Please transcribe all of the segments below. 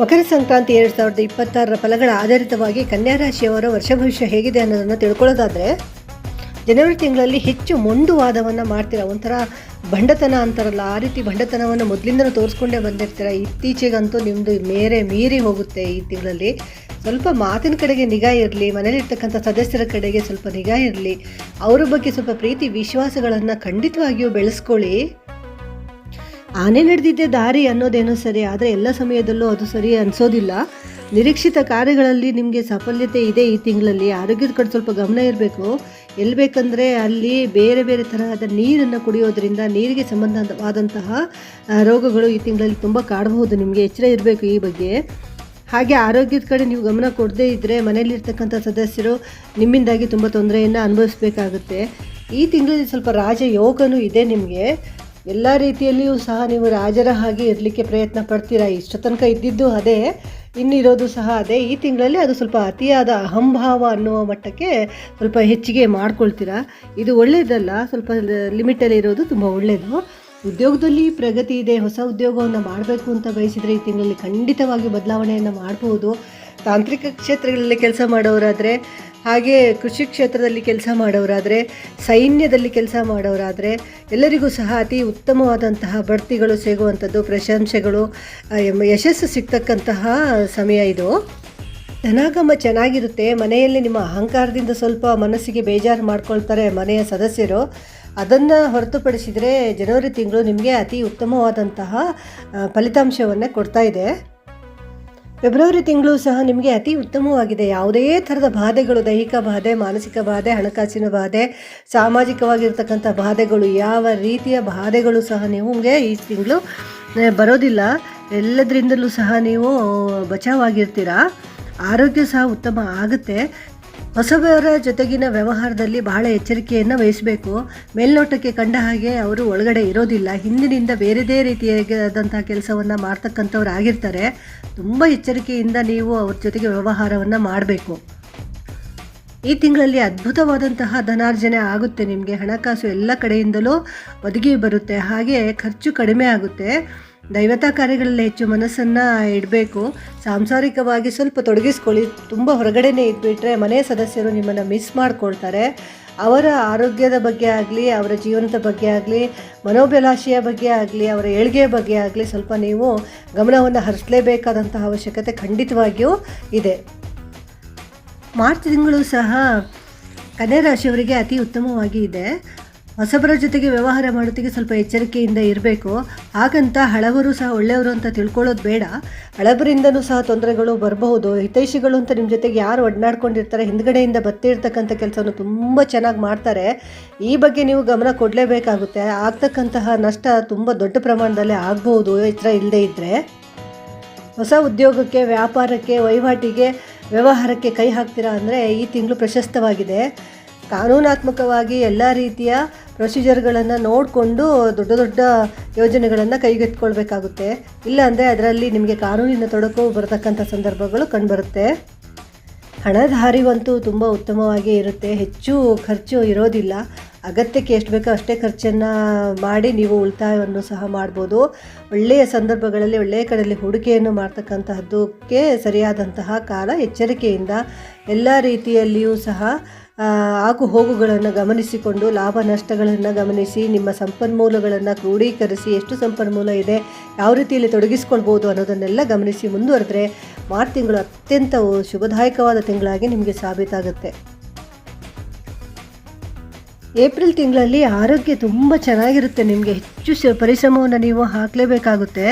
ಮಕರ ಸಂಕ್ರಾಂತಿ ಎರಡು ಸಾವಿರದ ಇಪ್ಪತ್ತಾರರ ಫಲಗಳ ಆಧಾರಿತವಾಗಿ ಕನ್ಯಾ ರಾಶಿಯವರ ವರ್ಷ ಭವಿಷ್ಯ ಹೇಗಿದೆ ಅನ್ನೋದನ್ನು ತಿಳ್ಕೊಳ್ಳೋದಾದ್ರೆ, ಜನವರಿ ತಿಂಗಳಲ್ಲಿ ಹೆಚ್ಚು ಮೊಂಡು ವಾದವನ್ನು ಮಾಡ್ತೀರಾ? ಒಂಥರ ಬಂಡತನ ಅಂತಾರಲ್ಲ, ಆ ರೀತಿ ಬಂಡತನವನ್ನು ಮೊದಲಿಂದನೂ ತೋರಿಸ್ಕೊಂಡೇ ಬಂದಿರ್ತೀರ? ಇತ್ತೀಚೆಗಂತೂ ನಿಮ್ಮದು ಮೇರೆ ಮೀರಿ ಹೋಗುತ್ತೆ ಈ ತಿಂಗಳಲ್ಲಿ. ಸ್ವಲ್ಪ ಮಾತಿನ ಕಡೆಗೆ ನಿಗಾ ಇರಲಿ, ಮನೇಲಿರ್ತಕ್ಕಂಥ ಸದಸ್ಯರ ಕಡೆಗೆ ಸ್ವಲ್ಪ ನಿಗಾ ಇರಲಿ. ಅವರ ಬಗ್ಗೆ ಸ್ವಲ್ಪ ಪ್ರೀತಿ, ವಿಶ್ವಾಸಗಳನ್ನು ಖಂಡಿತವಾಗಿಯೂ ಬೆಳೆಸ್ಕೊಳ್ಳಿ. ಆನೆ ನಡೆದಿದ್ದೆ ದಾರಿ ಅನ್ನೋದೇನೋ ಸರಿ, ಆದರೆ ಎಲ್ಲ ಸಮಯದಲ್ಲೂ ಅದು ಸರಿ ಅನಿಸೋದಿಲ್ಲ. ನಿರೀಕ್ಷಿತ ಕಾರ್ಯಗಳಲ್ಲಿ ನಿಮಗೆ ಸಫಲ್ಯತೆ ಇದೆ ಈ ತಿಂಗಳಲ್ಲಿ. ಆರೋಗ್ಯದ ಕಡೆ ಸ್ವಲ್ಪ ಗಮನ ಇರಬೇಕು. ಎಲ್ಲಿ ಬೇಕಂದರೆ ಅಲ್ಲಿ ಬೇರೆ ಬೇರೆ ತರಹದ ನೀರನ್ನು ಕುಡಿಯೋದ್ರಿಂದ ನೀರಿಗೆ ಸಂಬಂಧವಾದಂತಹ ರೋಗಗಳು ಈ ತಿಂಗಳಲ್ಲಿ ತುಂಬ ಕಾಡಬಹುದು. ನಿಮಗೆ ಎಚ್ಚರ ಇರಬೇಕು ಈ ಬಗ್ಗೆ. ಹಾಗೆ ಆರೋಗ್ಯದ ಕಡೆ ನೀವು ಗಮನ ಕೊಡದೇ ಇದ್ದರೆ ಮನೆಯಲ್ಲಿರ್ತಕ್ಕಂಥ ಸದಸ್ಯರು ನಿಮ್ಮಿಂದಾಗಿ ತುಂಬ ತೊಂದರೆಯನ್ನು ಅನುಭವಿಸಬೇಕಾಗುತ್ತೆ. ಈ ತಿಂಗಳಲ್ಲಿ ಸ್ವಲ್ಪ ರಾಜ ಯೋಗನೂ ಇದೆ ನಿಮಗೆ. ಎಲ್ಲ ರೀತಿಯಲ್ಲಿಯೂ ಸಹ ನೀವು ರಾಜರ ಹಾಗೆ ಇರಲಿಕ್ಕೆ ಪ್ರಯತ್ನ ಪಡ್ತೀರಾ? ಇಷ್ಟು ತನಕ ಇದ್ದಿದ್ದು ಅದೇ, ಇನ್ನಿರೋದು ಸಹ ಅದೇ. ಈ ತಿಂಗಳಲ್ಲಿ ಅದು ಸ್ವಲ್ಪ ಅತಿಯಾದ ಅಹಂಭಾವ ಅನ್ನುವ ಮಟ್ಟಕ್ಕೆ ಸ್ವಲ್ಪ ಹೆಚ್ಚಿಗೆ ಮಾಡ್ಕೊಳ್ತೀರಾ? ಇದು ಒಳ್ಳೆಯದಲ್ಲ ಸ್ವಲ್ಪ ಲಿಮಿಟಲ್ಲಿ ಇರೋದು ತುಂಬ ಒಳ್ಳೆಯದು ಉದ್ಯೋಗದಲ್ಲಿ ಪ್ರಗತಿ ಇದೆ, ಹೊಸ ಉದ್ಯೋಗವನ್ನು ಮಾಡಬೇಕು ಅಂತ ಬಯಸಿದರೆ ಈ ತಿಂಗಳಲ್ಲಿ ಖಂಡಿತವಾಗಿ ಬದಲಾವಣೆಯನ್ನು ಮಾಡಬಹುದು ತಾಂತ್ರಿಕ ಕ್ಷೇತ್ರಗಳಲ್ಲಿ ಕೆಲಸ ಮಾಡೋರಾದರೆ ಹಾಗೆ ಕೃಷಿ ಕ್ಷೇತ್ರದಲ್ಲಿ ಕೆಲಸ ಮಾಡೋರಾದರೆ, ಸೈನ್ಯದಲ್ಲಿ ಕೆಲಸ ಮಾಡೋರಾದರೆ, ಎಲ್ಲರಿಗೂ ಸಹ ಅತಿ ಉತ್ತಮವಾದಂತಹ ಬಡ್ತಿಗಳು ಸಿಗುವಂಥದ್ದು, ಪ್ರಶಂಸೆಗಳು ಯಶಸ್ಸು ಸಿಗ್ತಕ್ಕಂತಹ ಸಮಯ ಇದು. ಧನಾಗಮ ಚೆನ್ನಾಗಿರುತ್ತೆ, ಮನೆಯಲ್ಲಿ ನಿಮ್ಮ ಅಹಂಕಾರದಿಂದ ಸ್ವಲ್ಪ ಮನಸ್ಸಿಗೆ ಬೇಜಾರು ಮಾಡ್ಕೊಳ್ತಾರೆ ಮನೆಯ ಸದಸ್ಯರು. ಅದನ್ನು ಹೊರತುಪಡಿಸಿದರೆ ಜನವರಿ ತಿಂಗಳು ನಿಮಗೆ ಅತಿ ಉತ್ತಮವಾದಂತಹ ಫಲಿತಾಂಶವನ್ನು ಕೊಡ್ತಾ ಇದೆ. ಫೆಬ್ರವರಿ ತಿಂಗಳು ಸಹ ನಿಮಗೆ ಅತಿ ಉತ್ತಮವಾಗಿದೆ. ಯಾವುದೇ ಥರದ ಬಾಧೆಗಳು, ದೈಹಿಕ ಬಾಧೆ, ಮಾನಸಿಕ ಬಾಧೆ, ಹಣಕಾಸಿನ ಬಾಧೆ, ಸಾಮಾಜಿಕವಾಗಿರ್ತಕ್ಕಂಥ ಬಾಧೆಗಳು, ಯಾವ ರೀತಿಯ ಬಾಧೆಗಳು ಸಹ ನಿಮಗೆ ಈ ತಿಂಗಳು ಬರೋದಿಲ್ಲ. ಎಲ್ಲದರಿಂದಲೂ ಸಹ ನೀವು ಬಚಾವಾಗಿರ್ತೀರಾ ಆರೋಗ್ಯ ಸಹ ಉತ್ತಮ ಆಗುತ್ತೆ. ಹೊಸಬರ ಜೊತೆಗಿನ ವ್ಯವಹಾರದಲ್ಲಿ ಬಹಳ ಎಚ್ಚರಿಕೆಯನ್ನು ವಹಿಸಬೇಕು. ಮೇಲ್ನೋಟಕ್ಕೆ ಕಂಡ ಹಾಗೆ ಅವರು ಒಳಗಡೆ ಇರೋದಿಲ್ಲ. ಹಿಂದಿನಿಂದ ಬೇರೆದೇ ರೀತಿಯಾದಂಥ ಕೆಲಸವನ್ನು ಮಾಡ್ತಕ್ಕಂಥವ್ರು ಆಗಿರ್ತಾರೆ. ತುಂಬ ಎಚ್ಚರಿಕೆಯಿಂದ ನೀವು ಅವ್ರ ಜೊತೆಗೆ ವ್ಯವಹಾರವನ್ನು ಮಾಡಬೇಕು. ಈ ತಿಂಗಳಲ್ಲಿ ಅದ್ಭುತವಾದಂತಹ ಧನಾರ್ಜನೆ ಆಗುತ್ತೆ ನಿಮಗೆ. ಹಣಕಾಸು ಎಲ್ಲ ಕಡೆಯಿಂದಲೂ ಒದಗಿ ಬರುತ್ತೆ. ಹಾಗೆ ಖರ್ಚು ಕಡಿಮೆ ಆಗುತ್ತೆ. ದೈವತಾ ಕಾರ್ಯಗಳಲ್ಲಿ ಹೆಚ್ಚು ಮನಸ್ಸನ್ನು ಇಡಬೇಕು. ಸಾಂಸಾರಿಕವಾಗಿ ಸ್ವಲ್ಪ ತೊಡಗಿಸ್ಕೊಳ್ಳಿ. ತುಂಬ ಹೊರಗಡೆನೇ ಇದ್ಬಿಟ್ರೆ ಮನೆಯ ಸದಸ್ಯರು ನಿಮ್ಮನ್ನು ಮಿಸ್ ಮಾಡ್ಕೊಳ್ತಾರೆ. ಅವರ ಆರೋಗ್ಯದ ಬಗ್ಗೆ ಆಗಲಿ, ಅವರ ಜೀವನದ ಬಗ್ಗೆ ಆಗಲಿ ಮನೋಭಿಲಾಷೆಯ ಬಗ್ಗೆ ಆಗಲಿ, ಅವರ ಏಳ್ಗೆಯ ಬಗ್ಗೆ ಆಗಲಿ ಸ್ವಲ್ಪ ನೀವು ಗಮನವನ್ನು ಹರಿಸಲೇಬೇಕಾದಂತಹ ಅವಶ್ಯಕತೆ ಖಂಡಿತವಾಗಿಯೂ ಇದೆ. ಮಾರ್ಚ್ ತಿಂಗಳು ಸಹ ಕನ್ಯಾ ರಾಶಿಯವರಿಗೆ ಅತಿ ಉತ್ತಮವಾಗಿ ಇದೆ. ಹೊಸಬರ ಜೊತೆಗೆ ವ್ಯವಹಾರ ಮಾಡೋದಕ್ಕೆ ಸ್ವಲ್ಪ ಎಚ್ಚರಿಕೆಯಿಂದ ಇರಬೇಕು. ಹಾಗಂತ ಹಳಬರು ಸಹ ಒಳ್ಳೆಯವರು ಅಂತ ತಿಳ್ಕೊಳ್ಳೋದು ಬೇಡ. ಹಳಬರಿಂದನೂ ಸಹ ತೊಂದರೆಗಳು ಬರಬಹುದು. ಹಿತೈಷಿಗಳು ಅಂತ ನಿಮ್ಮ ಜೊತೆಗೆ ಯಾರು ಒಡನಾಡ್ಕೊಂಡಿರ್ತಾರೆ, ಹಿಂದ್ಗಡೆಯಿಂದ ಬತ್ತಿರ್ತಕ್ಕಂಥ ಕೆಲಸವನ್ನು ತುಂಬ ಚೆನ್ನಾಗಿ ಮಾಡ್ತಾರೆ. ಈ ಬಗ್ಗೆ ನೀವು ಗಮನ ಕೊಡಲೇಬೇಕಾಗುತ್ತೆ. ಆಗ್ತಕ್ಕಂತಹ ನಷ್ಟ ತುಂಬ ದೊಡ್ಡ ಪ್ರಮಾಣದಲ್ಲಿ ಆಗಬಹುದು ಎಚ್ಚರ ಇಲ್ಲದೇ ಇದ್ದರೆ ಹೊಸ ಉದ್ಯೋಗಕ್ಕೆ, ವ್ಯಾಪಾರಕ್ಕೆ, ವಹಿವಾಟಿಗೆ, ವ್ಯವಹಾರಕ್ಕೆ ಕೈ ಹಾಕ್ತೀರಾ ಅಂದರೆ ಈ ತಿಂಗಳು ಪ್ರಶಸ್ತವಾಗಿದೆ. ಕಾನೂನಾತ್ಮಕವಾಗಿ ಎಲ್ಲ ರೀತಿಯ ಪ್ರೊಸೀಜರ್ಗಳನ್ನು ನೋಡಿಕೊಂಡು ದೊಡ್ಡ ದೊಡ್ಡ ಯೋಜನೆಗಳನ್ನು ಕೈಗೆತ್ಕೊಳ್ಬೇಕಾಗುತ್ತೆ ಇಲ್ಲಾಂದರೆ ಅದರಲ್ಲಿ ನಿಮಗೆ ಕಾನೂನಿನ ತೊಡಕು ಬರತಕ್ಕಂಥ ಸಂದರ್ಭಗಳು ಕಂಡುಬರುತ್ತೆ. ಹಣದ ಹರಿವಂತೂ ತುಂಬ ಉತ್ತಮವಾಗಿ ಇರುತ್ತೆ. ಹೆಚ್ಚು ಖರ್ಚು ಇರೋದಿಲ್ಲ. ಅಗತ್ಯಕ್ಕೆ ಎಷ್ಟು ಬೇಕೋ ಅಷ್ಟೇ ಖರ್ಚನ್ನು ಮಾಡಿ ನೀವು ಉಳಿತಾಯವನ್ನು ಸಹ ಮಾಡ್ಬೋದು. ಒಳ್ಳೆಯ ಸಂದರ್ಭಗಳಲ್ಲಿ, ಒಳ್ಳೆಯ ಕಡೆಯಲ್ಲಿ ಹೂಡಿಕೆಯನ್ನು ಮಾಡ್ತಕ್ಕಂತಹದ್ದಕ್ಕೆ ಸರಿಯಾದಂತಹ ಕಾಲ ಎಚ್ಚರಿಕೆಯಿಂದ ಎಲ್ಲ ರೀತಿಯಲ್ಲಿಯೂ ಸಹ ಆಗು ಹೋಗುಗಳನ್ನು ಗಮನಿಸಿಕೊಂಡು, ಲಾಭ ನಷ್ಟಗಳನ್ನು ಗಮನಿಸಿ, ನಿಮ್ಮ ಸಂಪನ್ಮೂಲಗಳನ್ನು ಕ್ರೋಢೀಕರಿಸಿ ಎಷ್ಟು ಸಂಪನ್ಮೂಲ ಇದೆ, ಯಾವ ರೀತಿಯಲ್ಲಿ ತೊಡಗಿಸ್ಕೊಳ್ಬೋದು ಅನ್ನೋದನ್ನೆಲ್ಲ ಗಮನಿಸಿ ಮುಂದುವರೆದ್ರೆ, ಮಾರ್ಚ್ ತಿಂಗಳು ಅತ್ಯಂತ ಶುಭದಾಯಕವಾದ ತಿಂಗಳಾಗಿ ನಿಮಗೆ ಸಾಬೀತಾಗುತ್ತೆ. ಏಪ್ರಿಲ್ ತಿಂಗಳಲ್ಲಿ ಆರೋಗ್ಯ ತುಂಬ ಚೆನ್ನಾಗಿರುತ್ತೆ. ನಿಮಗೆ ಹೆಚ್ಚು ಪರಿಶ್ರಮವನ್ನು ನೀವು ಹಾಕಲೇಬೇಕಾಗುತ್ತೆ.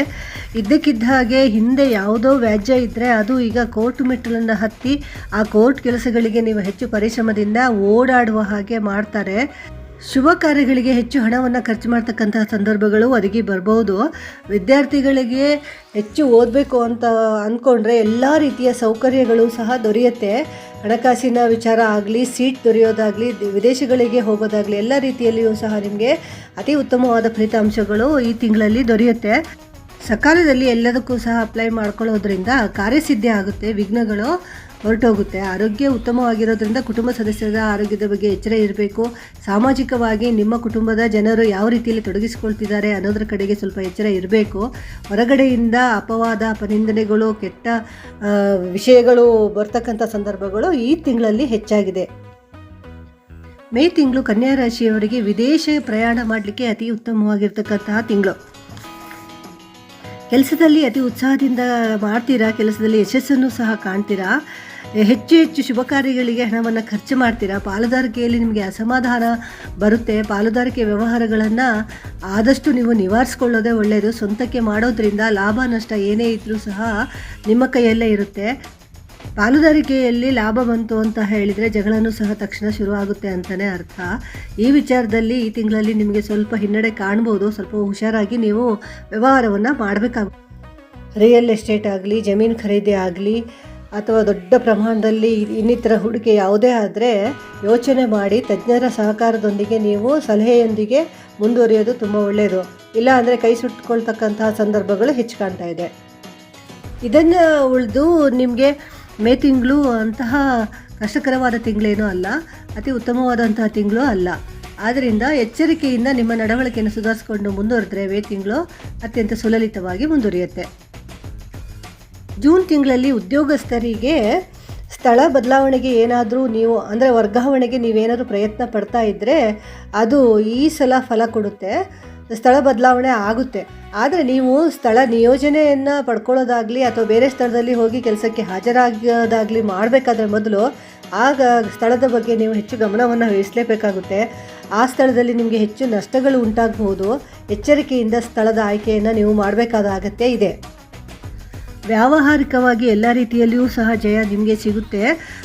ಇದ್ದಕ್ಕಿದ್ದ ಹಾಗೆ ಹಿಂದೆ ಯಾವುದೋ ವ್ಯಾಜ್ಯ ಇದ್ದರೆ ಅದು ಈಗ ಕೋರ್ಟ್ ಮೆಟ್ಟಲನ್ನು ಹತ್ತಿ ಆ ಕೋರ್ಟ್ ಕೆಲಸಗಳಿಗೆ ನೀವು ಹೆಚ್ಚು ಪರಿಶ್ರಮದಿಂದ ಓಡಾಡುವ ಹಾಗೆ ಮಾಡ್ತಾರೆ. ಶುಭ ಕಾರ್ಯಗಳಿಗೆ ಹೆಚ್ಚು ಹಣವನ್ನು ಖರ್ಚು ಮಾಡ್ತಕ್ಕಂತಹ ಸಂದರ್ಭಗಳು ಒದಗಿ ಬರಬಹುದು ವಿದ್ಯಾರ್ಥಿಗಳಿಗೆ ಹೆಚ್ಚು ಓದಬೇಕು ಅಂತ ಅಂದ್ಕೊಂಡ್ರೆ ಎಲ್ಲ ರೀತಿಯ ಸೌಕರ್ಯಗಳು ಸಹ ದೊರೆಯುತ್ತೆ. ಹಣಕಾಸಿನ ವಿಚಾರ ಆಗಲಿ, ಸೀಟ್ ದೊರೆಯೋದಾಗಲಿ ವಿದೇಶಗಳಿಗೆ ಹೋಗೋದಾಗಲಿ ಎಲ್ಲ ರೀತಿಯಲ್ಲಿಯೂ ಸಹ ನಿಮಗೆ ಅತಿ ಉತ್ತಮವಾದ ಫಲಿತಾಂಶಗಳು ಈ ತಿಂಗಳಲ್ಲಿ ದೊರೆಯುತ್ತೆ. ಸಕಾಲದಲ್ಲಿ ಎಲ್ಲದಕ್ಕೂ ಸಹ ಅಪ್ಲೈ ಮಾಡ್ಕೊಳ್ಳೋದ್ರಿಂದ ಕಾರ್ಯಸಿದ್ಧಿ ಆಗುತ್ತೆ. ವಿಘ್ನಗಳು ಹೊರಟೋಗುತ್ತೆ. ಆರೋಗ್ಯ ಉತ್ತಮವಾಗಿರೋದ್ರಿಂದ ಕುಟುಂಬ ಸದಸ್ಯರ ಆರೋಗ್ಯದ ಬಗ್ಗೆ ಎಚ್ಚರ ಇರಬೇಕು. ಸಾಮಾಜಿಕವಾಗಿ ನಿಮ್ಮ ಕುಟುಂಬದ ಜನರು ಯಾವ ರೀತಿಯಲ್ಲಿ ತೊಡಗಿಸಿಕೊಳ್ತಿದ್ದಾರೆ ಅನ್ನೋದ್ರ ಕಡೆಗೆ ಸ್ವಲ್ಪ ಎಚ್ಚರ ಇರಬೇಕು. ಹೊರಗಡೆಯಿಂದ ಅಪವಾದ, ಅಪನಿಂದನೆಗಳು, ಕೆಟ್ಟ ವಿಷಯಗಳು ಬರ್ತಕ್ಕಂಥ ಸಂದರ್ಭಗಳು ಈ ತಿಂಗಳಲ್ಲಿ ಹೆಚ್ಚಾಗಿದೆ. ಮೇ ತಿಂಗಳು ಕನ್ಯಾ ರಾಶಿಯವರಿಗೆ ವಿದೇಶ ಪ್ರಯಾಣ ಮಾಡಲಿಕ್ಕೆ ಅತಿ ಉತ್ತಮವಾಗಿರ್ತಕ್ಕಂತಹ ತಿಂಗಳು. ಕೆಲಸದಲ್ಲಿ ಅತಿ ಉತ್ಸಾಹದಿಂದ ಮಾಡ್ತೀರಾ? ಕೆಲಸದಲ್ಲಿ ಯಶಸ್ಸನ್ನು ಸಹ ಕಾಣ್ತೀರಾ? ಹೆಚ್ಚು ಹೆಚ್ಚು ಶುಭ ಕಾರ್ಯಗಳಿಗೆ ಹಣವನ್ನು ಖರ್ಚು ಮಾಡ್ತೀರಾ? ಪಾಲುದಾರಿಕೆಯಲ್ಲಿ ನಿಮಗೆ ಅಸಮಾಧಾನ ಬರುತ್ತೆ. ಪಾಲುದಾರಿಕೆ ವ್ಯವಹಾರಗಳನ್ನು ಆದಷ್ಟು ನೀವು ನಿವಾರಿಸ್ಕೊಳ್ಳೋದೇ ಒಳ್ಳೆಯದು ಸ್ವಂತಕ್ಕೆ ಮಾಡೋದ್ರಿಂದ ಲಾಭ, ನಷ್ಟ ಏನೇ ಇದ್ದರೂ ಸಹ ನಿಮ್ಮ ಕೈಯಲ್ಲೇ ಇರುತ್ತೆ. ಪಾಲುದಾರಿಕೆಯಲ್ಲಿ ಲಾಭ ಬಂತು ಅಂತ ಹೇಳಿದರೆ ಜಗಳನೂ ಸಹ ತಕ್ಷಣ ಶುರುವಾಗುತ್ತೆ ಅಂತಲೇ ಅರ್ಥ. ಈ ವಿಚಾರದಲ್ಲಿ ಈ ತಿಂಗಳಲ್ಲಿ ನಿಮಗೆ ಸ್ವಲ್ಪ ಹಿನ್ನಡೆ ಕಾಣ್ಬೋದು. ಸ್ವಲ್ಪ ಹುಷಾರಾಗಿ ನೀವು ವ್ಯವಹಾರವನ್ನು ಮಾಡಬೇಕಾಗುತ್ತೆ ರಿಯಲ್ ಎಸ್ಟೇಟ್ ಆಗಲಿ, ಜಮೀನು ಖರೀದಿ ಆಗಲಿ ಅಥವಾ ದೊಡ್ಡ ಪ್ರಮಾಣದಲ್ಲಿ ಇನ್ನಿತರ ಹೂಡಿಕೆ ಯಾವುದೇ ಆದರೆ ಯೋಚನೆ ಮಾಡಿ ತಜ್ಞರ ಸಹಕಾರದೊಂದಿಗೆ ನೀವು ಸಲಹೆಯೊಂದಿಗೆ ಮುಂದುವರಿಯೋದು ತುಂಬ ಒಳ್ಳೆಯದು ಇಲ್ಲ ಅಂದರೆ ಕೈ ಸುಟ್ಕೊಳ್ತಕ್ಕಂತಹ ಸಂದರ್ಭಗಳು ಹೆಚ್ಚು ಕಾಣ್ತಾ ಇದೆ. ಇದನ್ನು ಉಳಿದು ನಿಮಗೆ ಮೇ ತಿಂಗಳು ಅಂತಹ ಕಷ್ಟಕರವಾದ ತಿಂಗಳೇನೂ ಅಲ್ಲ, ಅತಿ ಉತ್ತಮವಾದಂತಹ ತಿಂಗಳು ಅಲ್ಲ. ಆದ್ದರಿಂದ ಎಚ್ಚರಿಕೆಯಿಂದ ನಿಮ್ಮ ನಡವಳಿಕೆಯನ್ನು ಸುಧಾರಿಸಿಕೊಂಡು ಮುಂದುವರೆದ್ರೆ ಮೇ ತಿಂಗಳು ಅತ್ಯಂತ ಸುಲಲಿತವಾಗಿ ಮುಂದುವರಿಯುತ್ತೆ. ಜೂನ್ ತಿಂಗಳಲ್ಲಿ ಉದ್ಯೋಗಸ್ಥರಿಗೆ ಸ್ಥಳ ಬದಲಾವಣೆಗೆ ಏನಾದರೂ ನೀವು, ಅಂದರೆ ವರ್ಗಾವಣೆಗೆ ನೀವೇನಾದರೂ ಪ್ರಯತ್ನ ಪಡ್ತಾ ಇದ್ದರೆ ಅದು ಈ ಸಲ ಫಲ ಕೊಡುತ್ತೆ. ಸ್ಥಳ ಬದಲಾವಣೆ ಆಗುತ್ತೆ. ಆದರೆ ನೀವು ಸ್ಥಳ ನಿಯೋಜನೆಯನ್ನು ಪಡ್ಕೊಳ್ಳೋದಾಗಲಿ ಅಥವಾ ಬೇರೆ ಸ್ಥಳದಲ್ಲಿ ಹೋಗಿ ಕೆಲಸಕ್ಕೆ ಹಾಜರಾಗೋದಾಗಲಿ ಮಾಡಬೇಕಾದ್ರೆ ಮೊದಲು ಆಗ ಸ್ಥಳದ ಬಗ್ಗೆ ನೀವು ಹೆಚ್ಚು ಗಮನವನ್ನು ವಹಿಸಲೇಬೇಕಾಗುತ್ತೆ ಆ ಸ್ಥಳದಲ್ಲಿ ನಿಮಗೆ ಹೆಚ್ಚು ನಷ್ಟಗಳು ಉಂಟಾಗಬಹುದು ಎಚ್ಚರಿಕೆಯಿಂದ ಸ್ಥಳದ ಆಯ್ಕೆಯನ್ನು ನೀವು ಮಾಡಬೇಕಾದ ಅಗತ್ಯ ಇದೆ. ವ್ಯಾವಹಾರಿಕವಾಗಿ ಎಲ್ಲ ರೀತಿಯಲ್ಲಿಯೂ ಸಹ ಜಯ ನಿಮಗೆ ಸಿಗುತ್ತೆ.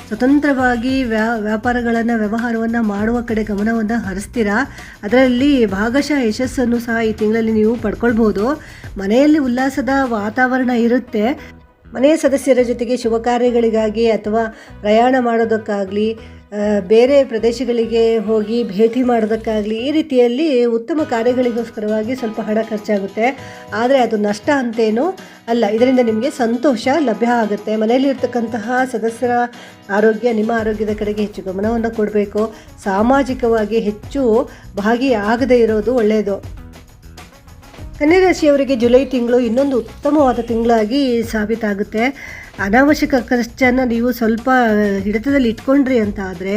ಸ್ವತಂತ್ರವಾಗಿ ವ್ಯಾ, ವ್ಯಾಪಾರಗಳನ್ನು, ವ್ಯವಹಾರವನ್ನು ಮಾಡುವ ಕಡೆ ಗಮನವನ್ನು ಹರಿಸ್ತೀರಾ? ಅದರಲ್ಲಿ ಭಾಗಶಃ ಯಶಸ್ಸನ್ನು ಸಹ ಈ ತಿಂಗಳಲ್ಲಿ ನೀವು ಪಡ್ಕೊಳ್ಬೋದು. ಮನೆಯಲ್ಲಿ ಉಲ್ಲಾಸದ ವಾತಾವರಣ ಇರುತ್ತೆ. ಮನೆಯ ಸದಸ್ಯರ ಜೊತೆಗೆ ಶುಭ ಕಾರ್ಯಗಳಿಗಾಗಿ ಅಥವಾ ಪ್ರಯಾಣ ಮಾಡೋದಕ್ಕಾಗಲಿ ಬೇರೆ ಪ್ರದೇಶಗಳಿಗೆ ಹೋಗಿ ಭೇಟಿ ಮಾಡೋದಕ್ಕಾಗಲಿ ಈ ರೀತಿಯಲ್ಲಿ ಉತ್ತಮ ಕಾರ್ಯಗಳಿಗೋಸ್ಕರವಾಗಿ ಸ್ವಲ್ಪ ಹಣ ಖರ್ಚಾಗುತ್ತೆ. ಆದರೆ ಅದು ನಷ್ಟ ಅಂತೇನೂ ಅಲ್ಲ. ಇದರಿಂದ ನಿಮಗೆ ಸಂತೋಷ ಲಭ್ಯ ಆಗುತ್ತೆ. ಮನೆಯಲ್ಲಿರ್ತಕ್ಕಂತಹ ಸದಸ್ಯರ ಆರೋಗ್ಯ, ನಿಮ್ಮ ಆರೋಗ್ಯದ ಕಡೆಗೆ ಹೆಚ್ಚು ಗಮನವನ್ನು ಕೊಡಬೇಕು. ಸಾಮಾಜಿಕವಾಗಿ ಹೆಚ್ಚು ಭಾಗಿಯಾಗದೇ ಇರೋದು ಒಳ್ಳೆಯದು ಕನ್ಯರಾಶಿಯವರಿಗೆ ಜುಲೈ ತಿಂಗಳು ಇನ್ನೊಂದು ಉತ್ತಮವಾದ ತಿಂಗಳಾಗಿ ಸಾಬೀತಾಗುತ್ತೆ. ಅನಾವಶ್ಯಕ ಖರ್ಚನ್ನು ನೀವು ಸ್ವಲ್ಪ ಹಿಡಿತದಲ್ಲಿ ಇಟ್ಕೊಂಡ್ರಿ ಅಂತ ಆದರೆ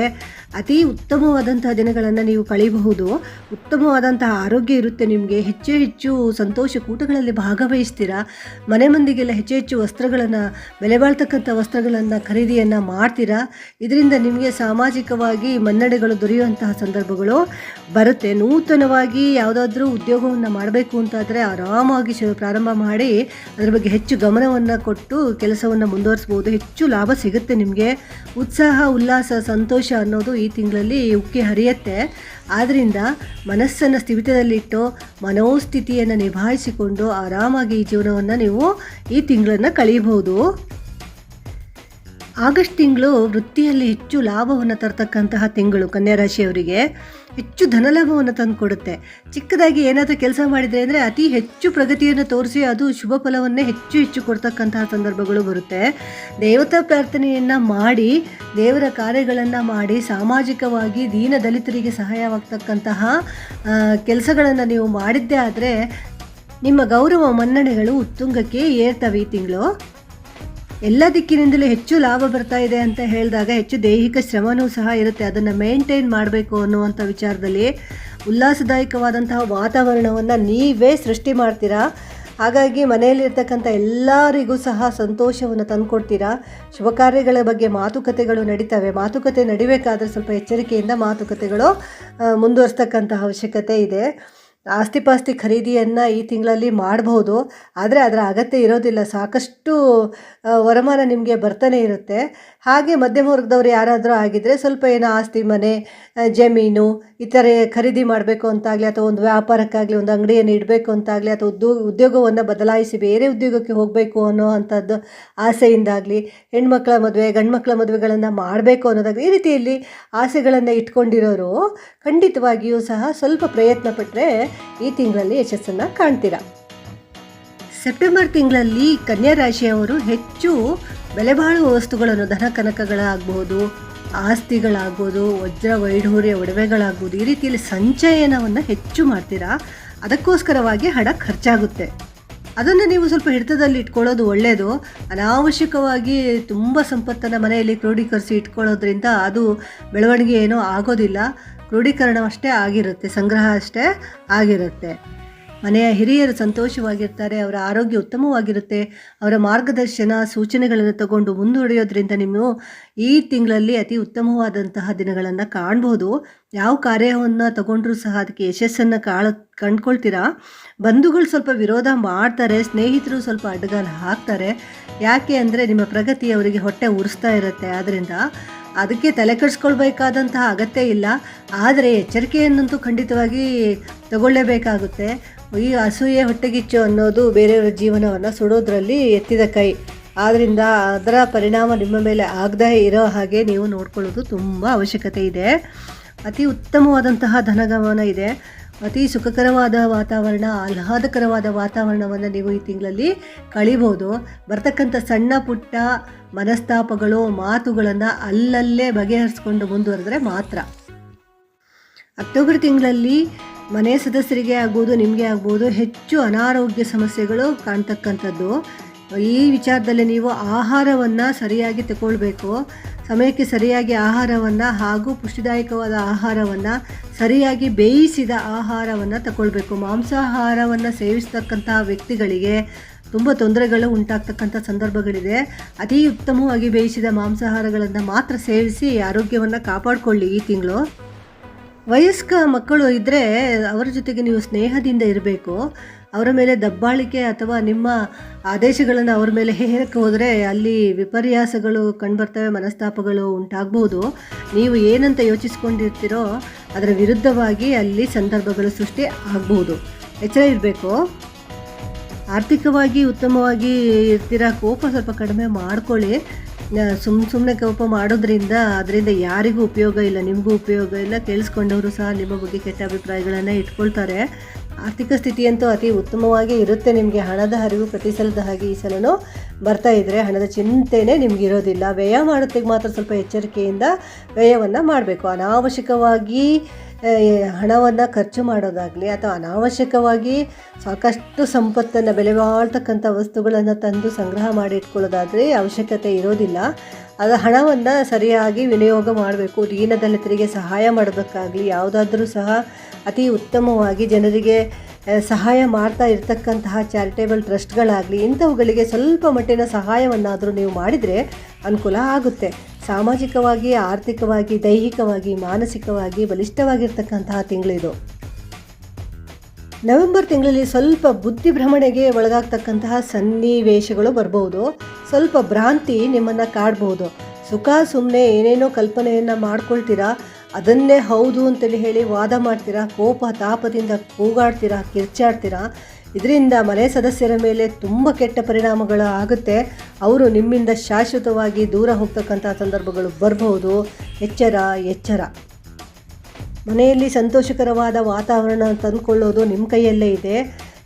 ಅತಿ ಉತ್ತಮವಾದಂತಹ ದಿನಗಳನ್ನು ನೀವು ಕಳೆಯಬಹುದು. ಉತ್ತಮವಾದಂತಹ ಆರೋಗ್ಯ ಇರುತ್ತೆ ನಿಮಗೆ. ಹೆಚ್ಚು ಹೆಚ್ಚು ಸಂತೋಷ ಕೂಟಗಳಲ್ಲಿ ಭಾಗವಹಿಸ್ತೀರಾ? ಮನೆ ಮಂದಿಗೆಲ್ಲ ಹೆಚ್ಚು ಹೆಚ್ಚು ವಸ್ತ್ರಗಳನ್ನು, ಬೆಲೆ ಬಾಳ್ತಕ್ಕಂಥ ವಸ್ತ್ರಗಳನ್ನು ಖರೀದಿಯನ್ನು ಮಾಡ್ತೀರಾ? ಇದರಿಂದ ನಿಮಗೆ ಸಾಮಾಜಿಕವಾಗಿ ಮನ್ನಡೆಗಳು ದೊರೆಯುವಂತಹ ಸಂದರ್ಭಗಳು ಬರುತ್ತೆ. ನೂತನವಾಗಿ ಯಾವುದಾದ್ರೂ ಉದ್ಯೋಗವನ್ನು ಮಾಡಬೇಕು ಅಂತಾದರೆ ಆರಾಮಾಗಿ ಪ್ರಾರಂಭ ಮಾಡಿ ಅದರ ಬಗ್ಗೆ ಹೆಚ್ಚು ಗಮನವನ್ನು ಕೊಟ್ಟು ಕೆಲಸವನ್ನು ಮುಂದುವರಿಸ್ಬೋದು. ಹೆಚ್ಚು ಲಾಭ ಸಿಗುತ್ತೆ ನಿಮಗೆ. ಉತ್ಸಾಹ, ಉಲ್ಲಾಸ, ಸಂತೋಷ ಅನ್ನೋದು ಈ ತಿಂಗಳಲ್ಲಿ ಉಕ್ಕಿ ಹರಿಯತ್ತೆ. ಆದ್ದರಿಂದ ಮನಸ್ಸನ್ನು ಸ್ಥಿಮಿತದಲ್ಲಿಟ್ಟು ಮನೋಸ್ಥಿತಿಯನ್ನು ನಿಭಾಯಿಸಿಕೊಂಡು ಆರಾಮಾಗಿ ಈ ಜೀವನವನ್ನು ನೀವು ಈ ತಿಂಗಳನ್ನು ಕಳೀಬಹುದು. ಆಗಸ್ಟ್ ತಿಂಗಳು ವೃತ್ತಿಯಲ್ಲಿ ಹೆಚ್ಚು ಲಾಭವನ್ನು ತರ್ತಕ್ಕಂತಹ ತಿಂಗಳು ಕನ್ಯಾ ರಾಶಿಯವರಿಗೆ ಹೆಚ್ಚು ಧನಲಾಭವನ್ನು ತಂದುಕೊಡುತ್ತೆ. ಚಿಕ್ಕದಾಗಿ ಏನಾದರೂ ಕೆಲಸ ಮಾಡಿದರೆ ಅಂದರೆ ಅತಿ ಹೆಚ್ಚು ಪ್ರಗತಿಯನ್ನು ತೋರಿಸಿ ಅದು ಶುಭ ಫಲವನ್ನೇ ಹೆಚ್ಚು ಹೆಚ್ಚು ಕೊಡ್ತಕ್ಕಂತಹ ಸಂದರ್ಭಗಳು ಬರುತ್ತೆ. ದೇವತಾ ಪ್ರಾರ್ಥನೆಯನ್ನು ಮಾಡಿ, ದೇವರ ಕಾರ್ಯಗಳನ್ನು ಮಾಡಿ, ಸಾಮಾಜಿಕವಾಗಿ ದೀನ ದಲಿತರಿಗೆ ಸಹಾಯವಾಗ್ತಕ್ಕಂತಹ ಕೆಲಸಗಳನ್ನು ನೀವು ಮಾಡಿದ್ದೇ ಆದರೆ ನಿಮ್ಮ ಗೌರವ ಮನ್ನಣೆಗಳು ಉತ್ತುಂಗಕ್ಕೆ ಏರ್ತವೆ ಈ ತಿಂಗಳು. ಎಲ್ಲ ದಿಕ್ಕಿನಿಂದಲೂ ಹೆಚ್ಚು ಲಾಭ ಬರ್ತಾ ಇದೆ ಅಂತ ಹೇಳಿದಾಗ ಹೆಚ್ಚು ದೈಹಿಕ ಶ್ರಮನೂ ಸಹ ಇರುತ್ತೆ. ಅದನ್ನು ಮೇಂಟೈನ್ ಮಾಡಬೇಕು ಅನ್ನುವಂಥ ವಿಚಾರದಲ್ಲಿ ಉಲ್ಲಾಸದಾಯಕವಾದಂತಹ ವಾತಾವರಣವನ್ನು ನೀವೇ ಸೃಷ್ಟಿ ಮಾಡ್ತೀರಾ? ಹಾಗಾಗಿ ಮನೆಯಲ್ಲಿರ್ತಕ್ಕಂಥ ಎಲ್ಲರಿಗೂ ಸಹ ಸಂತೋಷವನ್ನು ತಂದುಕೊಡ್ತೀರಾ? ಶುಭ ಕಾರ್ಯಗಳ ಬಗ್ಗೆ ಮಾತುಕತೆಗಳು ನಡೀತವೆ. ಮಾತುಕತೆ ನಡಿಬೇಕಾದ್ರೆ ಸ್ವಲ್ಪ ಎಚ್ಚರಿಕೆಯಿಂದ ಮಾತುಕತೆಗಳು ಮುಂದುವರಿಸ್ತಕ್ಕಂಥ ಅವಶ್ಯಕತೆ ಇದೆ. ಆಸ್ತಿಪಾಸ್ತಿ ಖರೀದಿಯನ್ನು ಈ ತಿಂಗಳಲ್ಲಿ ಮಾಡಬಹುದು ಆದರೆ ಅದರ ಅಗತ್ಯ ಇರೋದಿಲ್ಲ. ಸಾಕಷ್ಟು ವರಮಾನ ನಿಮಗೆ ಬರ್ತಾನೆ ಇರುತ್ತೆ. ಹಾಗೆ ಮಧ್ಯಮ ವರ್ಗದವ್ರು ಯಾರಾದರೂ ಆಗಿದ್ದರೆ ಸ್ವಲ್ಪ ಏನೋ ಆಸ್ತಿ, ಮನೆ ಜಮೀನು ಜಮೀನು ಥರ ಖರೀದಿ ಮಾಡಬೇಕು ಅಂತಾಗಲಿ, ಅಥವಾ ಒಂದು ವ್ಯಾಪಾರಕ್ಕಾಗಲಿ, ಒಂದು ಅಂಗಡಿಯನ್ನು ಇಡಬೇಕು ಅಂತಾಗಲಿ, ಅಥವಾ ಉದ್ಯೋಗ ಉದ್ಯೋಗವನ್ನು ಬದಲಾಯಿಸಿ ಬೇರೆ ಉದ್ಯೋಗಕ್ಕೆ ಹೋಗಬೇಕು ಅನ್ನೋ ಅಂಥದ್ದು ಆಸೆಯಿಂದಾಗಲಿ, ಹೆಣ್ಮಕ್ಳ ಮದುವೆ, ಗಂಡ್ಮಕ್ಳ ಮದುವೆಗಳನ್ನು ಮಾಡಬೇಕು ಅನ್ನೋದಾಗಲಿ ಈ ರೀತಿಯಲ್ಲಿ ಆಸೆಗಳನ್ನು ಇಟ್ಕೊಂಡಿರೋರು ಖಂಡಿತವಾಗಿಯೂ ಸಹ ಸ್ವಲ್ಪ ಪ್ರಯತ್ನ ಪಟ್ಟರೆ ಈ ತಿಂಗಳಲ್ಲಿ ಯಶಸ್ಸನ್ನು ಕಾಣ್ತೀರಾ? ಸೆಪ್ಟೆಂಬರ್ ತಿಂಗಳಲ್ಲಿ ಕನ್ಯಾ ರಾಶಿಯವರು ಹೆಚ್ಚು ಬೆಲೆ ಬಾಳುವ ವಸ್ತುಗಳನ್ನು ಧನ ಕನಕಗಳಾಗ್ಬೋದು ಆಸ್ತಿಗಳಾಗ್ಬೋದು, ವಜ್ರ ವೈಢೂರ್ಯ ಒಡವೆಗಳಾಗ್ಬೋದು, ಈ ರೀತಿಯಲ್ಲಿ ಸಂಚಯನವನ್ನು ಹೆಚ್ಚು ಮಾಡ್ತೀರಾ? ಅದಕ್ಕೋಸ್ಕರವಾಗಿ ಹಣ ಖರ್ಚಾಗುತ್ತೆ. ಅದನ್ನು ನೀವು ಸ್ವಲ್ಪ ಹಿಡಿತದಲ್ಲಿ ಇಟ್ಕೊಳ್ಳೋದು ಒಳ್ಳೆಯದು ಅನಾವಶ್ಯಕವಾಗಿ ತುಂಬ ಸಂಪತ್ತನ್ನು ಮನೆಯಲ್ಲಿ ಕ್ರೋಢೀಕರಿಸಿ ಇಟ್ಕೊಳ್ಳೋದ್ರಿಂದ ಅದು ಬೆಳವಣಿಗೆ ಏನೂ ಆಗೋದಿಲ್ಲ. ಕ್ರೋಢೀಕರಣ ಅಷ್ಟೇ ಆಗಿರುತ್ತೆ ಸಂಗ್ರಹ ಅಷ್ಟೇ ಆಗಿರುತ್ತೆ. ಮನೆಯ ಹಿರಿಯರು ಸಂತೋಷವಾಗಿರ್ತಾರೆ, ಅವರ ಆರೋಗ್ಯ ಉತ್ತಮವಾಗಿರುತ್ತೆ, ಅವರ ಮಾರ್ಗದರ್ಶನ, ಸೂಚನೆಗಳನ್ನು ತಗೊಂಡು ಮುಂದುವರಿಯೋದ್ರಿಂದ ನೀವು ಈ ತಿಂಗಳಲ್ಲಿ ಅತಿ ಉತ್ತಮವಾದಂತಹ ದಿನಗಳನ್ನು ಕಾಣ್ಬೋದು. ಯಾವ ಕಾರ್ಯವನ್ನು ತಗೊಂಡ್ರೂ ಸಹ ಅದಕ್ಕೆ ಯಶಸ್ಸನ್ನು ಕಾಳ, ಕಂಡ್ಕೊಳ್ತೀರಾ? ಬಂಧುಗಳು ಸ್ವಲ್ಪ ವಿರೋಧ ಮಾಡ್ತಾರೆ, ಸ್ನೇಹಿತರು ಸ್ವಲ್ಪ ಅಡ್ಡಗಾಲ ಹಾಕ್ತಾರೆ. ಯಾಕೆ ಅಂದರೆ ನಿಮ್ಮ ಪ್ರಗತಿ ಅವರಿಗೆ ಹೊಟ್ಟೆ ಉರಿಸ್ತಾ ಇರುತ್ತೆ. ಆದ್ದರಿಂದ ಅದಕ್ಕೆ ತಲೆ ಕೆಡಿಸ್ಕೊಳ್ಬೇಕಾದಂತಹ ಅಗತ್ಯ ಇಲ್ಲ. ಆದರೆ ಎಚ್ಚರಿಕೆಯನ್ನಂತೂ ಖಂಡಿತವಾಗಿ ತಗೊಳ್ಳೇಬೇಕಾಗುತ್ತೆ. ಈ ಅಸೂಯೆ, ಹೊಟ್ಟೆಗಿಚ್ಚು ಅನ್ನೋದು ಬೇರೆಯವರ ಜೀವನವನ್ನು ಸುಡೋದ್ರಲ್ಲಿ ಎತ್ತಿದ ಕೈ. ಆದ್ದರಿಂದ ಅದರ ಪರಿಣಾಮ ನಿಮ್ಮ ಮೇಲೆ ಆಗದೇ ಇರೋ ಹಾಗೆ ನೀವು ನೋಡ್ಕೊಳ್ಳೋದು ತುಂಬ ಅವಶ್ಯಕತೆ ಇದೆ. ಅತಿ ಉತ್ತಮವಾದಂತಹ ಧನಗಮನ ಇದೆ. ಅತಿ ಸುಖಕರವಾದ ವಾತಾವರಣ, ಆಹ್ಲಾದಕರವಾದ ವಾತಾವರಣವನ್ನು ನೀವು ಈ ತಿಂಗಳಲ್ಲಿ ಕಳಿಬೋದು ಬರ್ತಕ್ಕಂಥ ಸಣ್ಣ ಪುಟ್ಟ ಮನಸ್ತಾಪಗಳು ಮಾತುಗಳನ್ನು ಅಲ್ಲಲ್ಲೇ ಬಗೆಹರಿಸ್ಕೊಂಡು ಮುಂದುವರೆದ್ರೆ ಮಾತ್ರ. ಅಕ್ಟೋಬರ್ ತಿಂಗಳಲ್ಲಿ ಮನೆ ಸದಸ್ಯರಿಗೆ ಆಗ್ಬೋದು, ನಿಮಗೆ ಆಗ್ಬೋದು ಹೆಚ್ಚು ಅನಾರೋಗ್ಯ ಸಮಸ್ಯೆಗಳು ಕಾಣ್ತಕ್ಕಂಥದ್ದು. ಈ ವಿಚಾರದಲ್ಲಿ ನೀವು ಆಹಾರವನ್ನು ಸರಿಯಾಗಿ ತಗೊಳ್ಬೇಕು. ಸಮಯಕ್ಕೆ ಸರಿಯಾಗಿ ಆಹಾರವನ್ನು ಹಾಗೂ ಪುಷ್ಟಿದಾಯಕವಾದ ಆಹಾರವನ್ನು, ಸರಿಯಾಗಿ ಬೇಯಿಸಿದ ಆಹಾರವನ್ನು ತಗೊಳ್ಬೇಕು. ಮಾಂಸಾಹಾರವನ್ನು ಸೇವಿಸ್ತಕ್ಕಂತಹ ವ್ಯಕ್ತಿಗಳಿಗೆ ತುಂಬ ತೊಂದರೆಗಳು ಉಂಟಾಗ್ತಕ್ಕಂಥ ಸಂದರ್ಭಗಳಿದೆ. ಅತಿ ಉತ್ತಮವಾಗಿ ಬೇಯಿಸಿದ ಮಾಂಸಾಹಾರಗಳನ್ನು ಮಾತ್ರ ಸೇವಿಸಿ ಆರೋಗ್ಯವನ್ನು ಕಾಪಾಡಿಕೊಳ್ಳಿ ಈ ತಿಂಗಳು. ವಯಸ್ಕ ಮಕ್ಕಳು ಇದ್ದರೆ ಅವರ ಜೊತೆಗೆ ನೀವು ಸ್ನೇಹದಿಂದ ಇರಬೇಕು. ಅವರ ಮೇಲೆ ದಬ್ಬಾಳಿಕೆ ಅಥವಾ ನಿಮ್ಮ ಆದೇಶಗಳನ್ನು ಅವರ ಮೇಲೆ ಹೇರಕ್ಕೆ ಹೋದರೆ ಅಲ್ಲಿ ವಿಪರ್ಯಾಸಗಳು ಕಂಡುಬರ್ತವೆ ಮನಸ್ತಾಪಗಳು ಉಂಟಾಗ್ಬೋದು. ನೀವು ಏನಂತ ಯೋಚಿಸ್ಕೊಂಡಿರ್ತೀರೋ ಅದರ ವಿರುದ್ಧವಾಗಿ ಅಲ್ಲಿ ಸಂದರ್ಭಗಳು ಸೃಷ್ಟಿ ಆಗ್ಬೋದು. ಎಚ್ಚರ ಇರಬೇಕು. ಆರ್ಥಿಕವಾಗಿ ಉತ್ತಮವಾಗಿ ಇರ್ತೀರ? ಕೋಪ ಸ್ವಲ್ಪ ಕಡಿಮೆ ಮಾಡ್ಕೊಳ್ಳಿ. ಸುಮ್ ಸುಮ್ಮನೆ ಕೋಪ ಮಾಡೋದ್ರಿಂದ ಅದರಿಂದ ಯಾರಿಗೂ ಉಪಯೋಗ ಇಲ್ಲ, ನಿಮಗೂ ಉಪಯೋಗ ಇಲ್ಲ. ಕೇಳಿಸ್ಕೊಂಡವರು ಸಹ ನಿಮ್ಮ ಬಗ್ಗೆ ಕೆಟ್ಟ ಅಭಿಪ್ರಾಯಗಳನ್ನು ಇಟ್ಕೊಳ್ತಾರೆ. ಆರ್ಥಿಕ ಸ್ಥಿತಿಯಂತೂ ಅತಿ ಉತ್ತಮವಾಗಿ ಇರುತ್ತೆ. ನಿಮಗೆ ಹಣದ ಹರಿವು ಪ್ರತಿ ಸಲದ ಹಾಗೆ ಈ ಸಲನೂ ಬರ್ತಾ ಇದ್ದರೆ ಹಣದ ಚಿಂತೆನೇ ನಿಮ್ಗೆ ಇರೋದಿಲ್ಲ ವ್ಯಯ ಮಾಡೋದಕ್ಕೆ ಮಾತ್ರ ಸ್ವಲ್ಪ ಎಚ್ಚರಿಕೆಯಿಂದ ವ್ಯಯವನ್ನು ಮಾಡಬೇಕು. ಅನಾವಶ್ಯಕವಾಗಿ ಹಣವನ್ನು ಖರ್ಚು ಮಾಡೋದಾಗಲಿ ಅಥವಾ ಅನಾವಶ್ಯಕವಾಗಿ ಸಾಕಷ್ಟು ಸಂಪತ್ತನ್ನು ಬೆಲೆ ಬಾಳ್ತಕ್ಕಂಥ ವಸ್ತುಗಳನ್ನು ತಂದು ಸಂಗ್ರಹ ಮಾಡಿ ಇಟ್ಕೊಳ್ಳೋದಾದರೆ ಅವಶ್ಯಕತೆ ಇರೋದಿಲ್ಲ. ಅದು ಹಣವನ್ನು ಸರಿಯಾಗಿ ವಿನಿಯೋಗ ಮಾಡಬೇಕು. ದೀನದಲಿತರಿಗೆ ಸಹಾಯ ಮಾಡೋದಕ್ಕಾಗಲಿ ಯಾವುದಾದ್ರೂ ಸಹ ಅತಿ ಉತ್ತಮವಾಗಿ ಜನರಿಗೆ ಸಹಾಯ ಮಾಡ್ತಾ ಇರತಕ್ಕಂತಹ ಚಾರಿಟೇಬಲ್ ಟ್ರಸ್ಟ್ಗಳಾಗಲಿ, ಇಂಥವುಗಳಿಗೆ ಸ್ವಲ್ಪ ಮಟ್ಟಿನ ಸಹಾಯವನ್ನಾದರೂ ನೀವು ಮಾಡಿದರೆ ಅನುಕೂಲ ಆಗುತ್ತೆ. ಸಾಮಾಜಿಕವಾಗಿ, ಆರ್ಥಿಕವಾಗಿ, ದೈಹಿಕವಾಗಿ, ಮಾನಸಿಕವಾಗಿ ಬಲಿಷ್ಠವಾಗಿರ್ತಕ್ಕಂತಹ ತಿಂಗಳಿದು. ನವೆಂಬರ್ ತಿಂಗಳಲ್ಲಿ ಸ್ವಲ್ಪ ಬುದ್ಧಿ ಭ್ರಮಣೆಗೆ ಒಳಗಾಗ್ತಕ್ಕಂತಹ ಸನ್ನಿವೇಶಗಳು ಬರಬಹುದು ಸ್ವಲ್ಪ ಭ್ರಾಂತಿ ನಿಮ್ಮನ್ನು ಕಾಡಬಹುದು ಸುಖ ಸುಮ್ಮನೆ ಏನೇನೋ ಕಲ್ಪನೆಯನ್ನು ಮಾಡ್ಕೊಳ್ತೀರಾ, ಅದನ್ನೇ ಹೌದು ಅಂತೇಳಿ ಹೇಳಿ ವಾದ ಮಾಡ್ತೀರಾ, ಕೋಪ, ತಾಪದಿಂದ ಕೂಗಾಡ್ತೀರಾ, ಕಿರ್ಚಾಡ್ತೀರಾ ಇದರಿಂದ ಮನೆ ಸದಸ್ಯರ ಮೇಲೆ ತುಂಬ ಕೆಟ್ಟ ಪರಿಣಾಮಗಳು ಆಗುತ್ತೆ. ಅವರು ನಿಮ್ಮಿಂದ ಶಾಶ್ವತವಾಗಿ ದೂರ ಹೋಗ್ತಕ್ಕಂಥ ಸಂದರ್ಭಗಳು ಬರಬಹುದು. ಎಚ್ಚರ ಎಚ್ಚರ. ಮನೆಯಲ್ಲಿ ಸಂತೋಷಕರವಾದ ವಾತಾವರಣ ತಂದುಕೊಳ್ಳೋದು ನಿಮ್ಮ ಕೈಯಲ್ಲೇ ಇದೆ.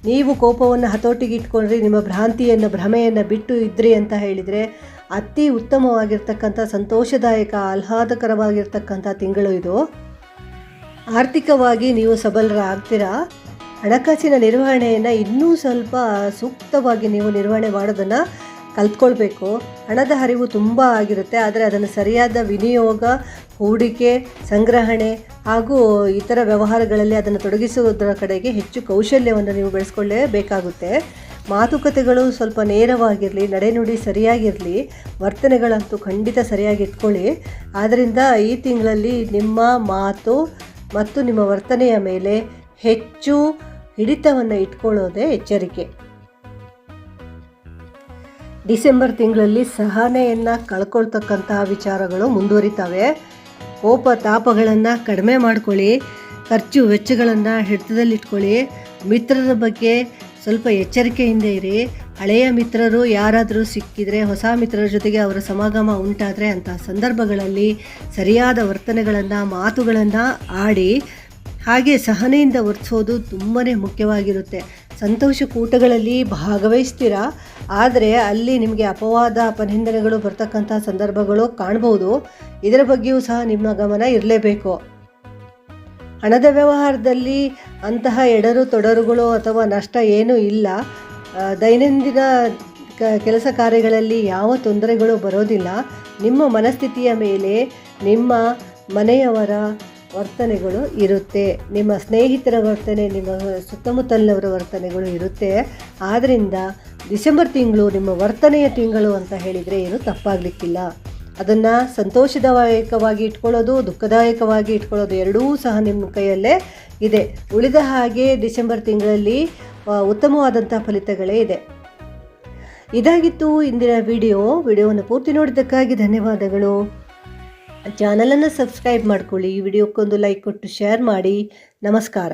ನೀವು ಕೋಪವನ್ನು ಹತೋಟಿಗೆ ಇಟ್ಕೊಂಡ್ರಿ, ನಿಮ್ಮ ಭ್ರಾಂತಿಯನ್ನು, ಭ್ರಮೆಯನ್ನು ಬಿಟ್ಟು ಇದ್ರಿ ಅಂತ ಹೇಳಿದರೆ ಅತಿ ಉತ್ತಮವಾಗಿರ್ತಕ್ಕಂಥ, ಸಂತೋಷದಾಯಕ, ಆಹ್ಲಾದಕರವಾಗಿರ್ತಕ್ಕಂಥ ತಿಂಗಳು ಇದು. ಆರ್ಥಿಕವಾಗಿ ನೀವು ಸಬಲರಾಗ್ತೀರಾ? ಹಣಕಾಸಿನ ನಿರ್ವಹಣೆಯನ್ನು ಇನ್ನೂ ಸ್ವಲ್ಪ ಸೂಕ್ತವಾಗಿ ನೀವು ನಿರ್ವಹಣೆ ಮಾಡೋದನ್ನು ಕಲ್ತ್ಕೊಳ್ಬೇಕು. ಹಣದ ಹರಿವು ತುಂಬ ಆಗಿರುತ್ತೆ, ಆದರೆ ಅದನ್ನು ಸರಿಯಾದ ವಿನಿಯೋಗ, ಹೂಡಿಕೆ, ಸಂಗ್ರಹಣೆ ಹಾಗೂ ಇತರ ವ್ಯವಹಾರಗಳಲ್ಲಿ ಅದನ್ನು ತೊಡಗಿಸುವುದರ ಕಡೆಗೆ ಹೆಚ್ಚು ಕೌಶಲ್ಯವನ್ನು ನೀವು ಬೆಳೆಸ್ಕೊಳ್ಳೇಬೇಕಾಗುತ್ತೆ ಮಾತುಕತೆಗಳು ಸ್ವಲ್ಪ ನೇರವಾಗಿರಲಿ, ನಡೆನುಡಿ ಸರಿಯಾಗಿರಲಿ, ವರ್ತನೆಗಳಂತೂ ಖಂಡಿತ ಸರಿಯಾಗಿ ಇಟ್ಕೊಳ್ಳಿ. ಆದ್ದರಿಂದ ಈ ತಿಂಗಳಲ್ಲಿ ನಿಮ್ಮ ಮಾತು ಮತ್ತು ನಿಮ್ಮ ವರ್ತನೆಯ ಮೇಲೆ ಹೆಚ್ಚು ಹಿಡಿತವನ್ನು ಇಟ್ಕೊಳ್ಳೋದೇ ಎಚ್ಚರಿಕೆ. ಡಿಸೆಂಬರ್ ತಿಂಗಳಲ್ಲಿ ಸಹನೆಯನ್ನು ಕಳ್ಕೊಳ್ತಕ್ಕಂತಹ ವಿಚಾರಗಳು ಮುಂದುವರಿತವೆ. ಕೋಪ ತಾಪಗಳನ್ನು ಕಡಿಮೆ ಮಾಡ್ಕೊಳ್ಳಿ, ಖರ್ಚು ವೆಚ್ಚಗಳನ್ನು ಹಿಡಿತದಲ್ಲಿಟ್ಕೊಳ್ಳಿ. ಮಿತ್ರರ ಬಗ್ಗೆ ಸ್ವಲ್ಪ ಎಚ್ಚರಿಕೆಯಿಂದ ಇರಿ. ಹಳೆಯ ಮಿತ್ರರು ಯಾರಾದರೂ ಸಿಕ್ಕಿದರೆ ಹೊಸ ಮಿತ್ರರ ಜೊತೆಗೆ ಅವರ ಸಮಾಗಮ ಉಂಟಾದರೆ ಅಂತಹ ಸಂದರ್ಭಗಳಲ್ಲಿ ಸರಿಯಾದ ವರ್ತನೆಗಳನ್ನು, ಮಾತುಗಳನ್ನು ಆಡಿ ಹಾಗೆ ಸಹನೆಯಿಂದ ವರ್ತಿಸೋದು ತುಂಬಾ ಮುಖ್ಯವಾಗಿರುತ್ತೆ. ಸಂತೋಷ ಕೂಟಗಳಲ್ಲಿ ಭಾಗವಹಿಸ್ತೀರಾ ಆದರೆ ಅಲ್ಲಿ ನಿಮಗೆ ಅಪವಾದ ಅಪನಿಂದನೆಗಳು ಬರ್ತಕ್ಕಂಥ ಸಂದರ್ಭಗಳು ಕಾಣ್ಬೋದು. ಇದರ ಬಗ್ಗೆಯೂ ಸಹ ನಿಮ್ಮ ಗಮನ ಇರಲೇಬೇಕು. ಹಣದ ವ್ಯವಹಾರದಲ್ಲಿ ಅಂತಹ ಎಡರು ತೊಡರುಗಳು ಅಥವಾ ನಷ್ಟ ಏನೂ ಇಲ್ಲ. ದೈನಂದಿನ ಕ, ಕೆಲಸ ಕಾರ್ಯಗಳಲ್ಲಿ ಯಾವ ತೊಂದರೆಗಳು ಬರೋದಿಲ್ಲ. ನಿಮ್ಮ ಮನಸ್ಥಿತಿಯ ಮೇಲೆ ನಿಮ್ಮ ಮನೆಯವರ ವರ್ತನೆಗಳು ಇರುತ್ತೆ. ನಿಮ್ಮ ಸ್ನೇಹಿತರ ವರ್ತನೆ, ನಿಮ್ಮ ಸುತ್ತಮುತ್ತಲಿನವರ ವರ್ತನೆಗಳು ಇರುತ್ತೆ. ಆದ್ದರಿಂದ ಡಿಸೆಂಬರ್ ತಿಂಗಳು ನಿಮ್ಮ ವರ್ತನೆಯ ತಿಂಗಳು ಅಂತ ಹೇಳಿದರೆ ಏನು ತಪ್ಪಾಗಲಿಕ್ಕಿಲ್ಲ. ಅದನ್ನು ಸಂತೋಷದಾಯಕವಾಗಿ ಇಟ್ಕೊಳ್ಳೋದು, ದುಃಖದಾಯಕವಾಗಿ ಇಟ್ಕೊಳ್ಳೋದು ಎರಡೂ ಸಹ ನಿಮ್ಮ ಕೈಯಲ್ಲೇ ಇದೆ. ಉಳಿದ ಹಾಗೆ ಡಿಸೆಂಬರ್ ತಿಂಗಳಲ್ಲಿ ಉತ್ತಮವಾದಂಥ ಫಲಿತಗಳೇ ಇದೆ. ಇದಾಗಿತ್ತು ಇಂದಿನ ವಿಡಿಯೋ. ವಿಡಿಯೋವನ್ನು ಪೂರ್ತಿ ನೋಡಿದ್ದಕ್ಕಾಗಿ ಧನ್ಯವಾದಗಳು. ಚಾನಲನ್ನು ಸಬ್ಸ್ಕ್ರೈಬ್ ಮಾಡ್ಕೊಳ್ಳಿ. ಈ ವಿಡಿಯೋಕ್ಕೊಂದು ಲೈಕ್ ಕೊಟ್ಟು ಶೇರ್ ಮಾಡಿ. ನಮಸ್ಕಾರ.